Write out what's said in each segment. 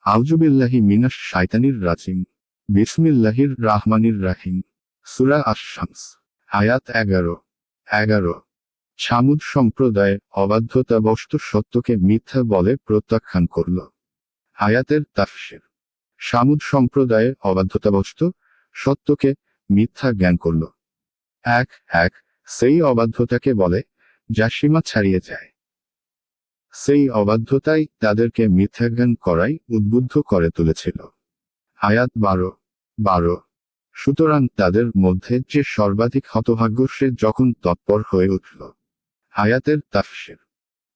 আউজুবিল্লাহি মিনাস শাইতানির রাজিম। বিসমিল্লাহির রাহমানির রাহিম। সুরা আশ-শামস, আয়াত এগারো। এগারো। ছামুদ সম্প্রদায় অবাধ্যতাবশত সত্যকে মিথ্যা বলে প্রত্যাখ্যান করল। আয়াতের তাফসির। সামুদ সম্প্রদায় অবাধ্যতাবশত সত্যকে মিথ্যা জ্ঞান করল। এক এক, সেই অবাধ্যতাকে বলে যা সীমা ছাড়িয়ে যায়। সেই অবাধ্যতাই তাদেরকে মিথ্যাজ্ঞান করাই উদ্বুদ্ধ করে তুলেছিল। আয়াত বারো। বারো। সুতরাং তাদের মধ্যে যে সর্বাধিক হতভাগ্য সে যখন তৎপর হয়ে উঠল। আয়াতের তাফসির।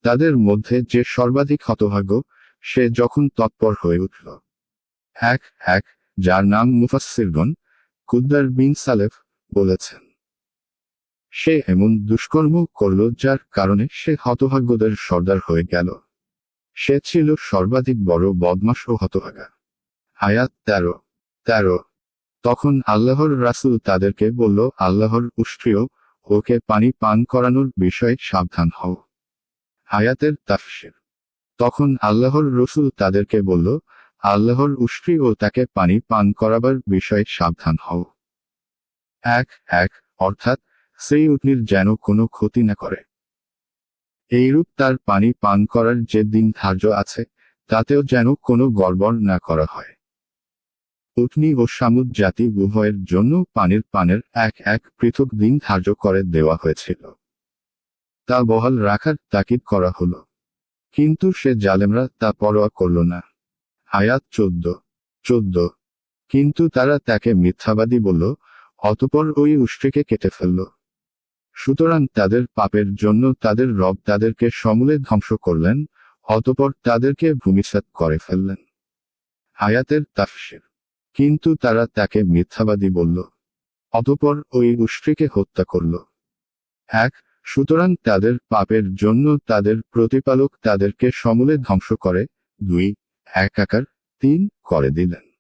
তাদের মধ্যে যে সর্বাধিক হতভাগ্য সে যখন তৎপর হয়ে উঠল। এক এক, যার নাম মুফাসসিরগণ কুদ্দার বিন সালেফ বলেছেন। সে এমন দুষ্কর্ম করল যার কারণে সে হতভাগ্যদের সর্দার হয়ে গেল। সে ছিল সর্বাধিক বড় বদমাস ও হতভাগা। আয়াত তেরো। তেরো। তখন আল্লাহর রাসূল তাদেরকে বলল, আল্লাহর উষ্ট্রিয় ওকে পানি পান করানোর বিষয়ে সাবধান হও। আয়াতের তাফসির। তখন আল্লাহর রসুল তাদেরকে বলল, আল্লাহর উষ্ট্রি ও তাকে পানি পান করাবার বিষয়ে সাবধান হও। এক এক, অর্থাৎ সেই উটনির যেন কোনো ক্ষতি না করে। এইরূপ তার পানি পান করার যে দিন ধার্য আছে, তাতেও যেন কোনো গড়বড় না করা হয়। উটনি ও সামুদ জাতি উভয়ের জন্য পানির পানের এক এক পৃথক দিন ধার্য করে দেওয়া হয়েছিল। তা বহাল রাখার তাকিদ করা হলো। কিন্তু সে জালেমরা তা পরোয়া করল না। আয়াত চোদ্দ চোদ্দ। কিন্তু তারা তাকে মিথ্যাবাদী বলল, অতপর ওই উষ্ট্রিকে কেটে ফেলল। সুতরাং তাদের পাপের জন্য তাদের রব তাদেরকে সমূলে ধ্বংস করলেন, অতপর তাদেরকে ভূমিসাৎ করে ফেললেন। আয়াতের তাফসির। কিন্তু তারা তাকে মিথ্যাবাদী বলল, অতপর ওই উষ্ট্রিকে হত্যা করল। এক, সুতরাং তাদের পাপের জন্য তাদের প্রতিপালক তাদেরকে সমূলে ধ্বংস করে। দুই, একাকার। তিন, করে দিলেন।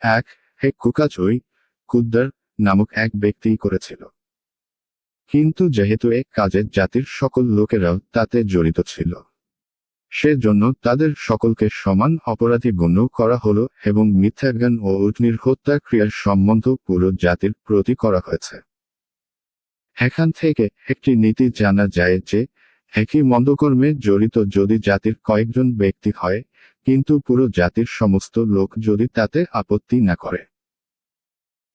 এক, হে কুকাচই কুদ্দার নামক এক ব্যক্তিই করেছিল। কিন্তু যেহেতু এক কাজে জাতির সকল লোকেরাও তাতে জড়িত ছিল, সেজন্য তাদের সকলকে সমান অপরাধী গণ্য করা হলো এবং মিথ্যাজ্ঞান ও উটনির হত্যা ক্রিয়ার সম্বন্ধ পুরো জাতির প্রতি করা হয়েছে। এখান থেকে একটি নীতি জানা যায় যে, একই মন্দকর্মে জড়িত যদি জাতির কয়েকজন ব্যক্তি হয়, কিন্তু পুরো জাতির সমস্ত লোক যদি তাতে আপত্তি না করে,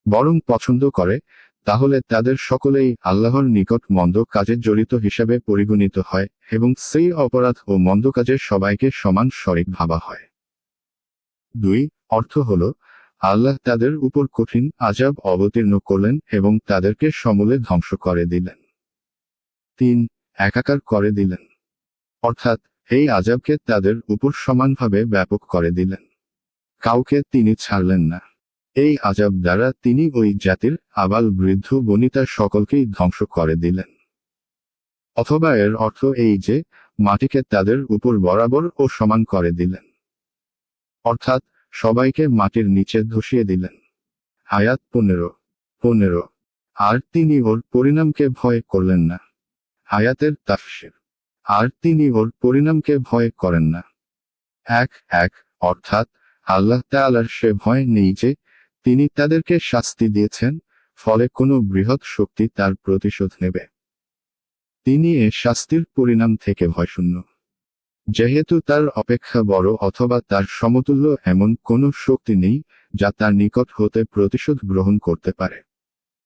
বরং পছন্দ করে তাহলে তাদের সকলেই আল্লাহর নিকট মন্দ কাজে জড়িত হিসাবে পরিগণিত হয় এবং সেই অপরাধ ও মন্দ কাজে সবাইকে সমান শরিক ভাবা হয়। দুই, অর্থ হল, আল্লাহ তাদের উপর কঠিন আজাব অবতীর্ণ করলেন এবং তাদেরকে সমূলে ধ্বংস করে দিলেন। তিন, একাকার করে দিলেন। অর্থাৎ, এই আজাবকে তাদের উপর সমানভাবে ব্যাপক করে দিলেন। কাউকে তিনি ছাড়লেন না। এই আজাব দ্বারা তিনি ওই জাতির আবাল বৃদ্ধ বনিতা সকলকেই ধ্বংস করে দিলেন। অথবা এর অর্থ এই যে, মাটিকে তাদের উপর বরাবর ও সমান করে দিলেন। অর্থাৎ সবাইকে মাটির নিচে ধসিয়ে দিলেন। আয়াত পনেরো পনেরো, আর তিনি ওর পরিণামকে ভয় করলেন না। আয়াতের তাফসির, আর তিনি ওর পরিণামকে ভয় করেন না। এক এক, অর্থাৎ আল্লাহ তাআলার সে ভয় নেই যে তিনি তাদেরকে শাস্তি দিয়েছেন, ফলে কোনো বৃহৎ শক্তি তার প্রতিশোধ নেবে। তিনি এ শাস্তির পরিণাম থেকে ভয়শূন্য। যেহেতু তার অপেক্ষা বড় অথবা তার সমতুল্য এমন কোনো শক্তি নেই, যা তার নিকট হতে প্রতিশোধ গ্রহণ করতে পারে।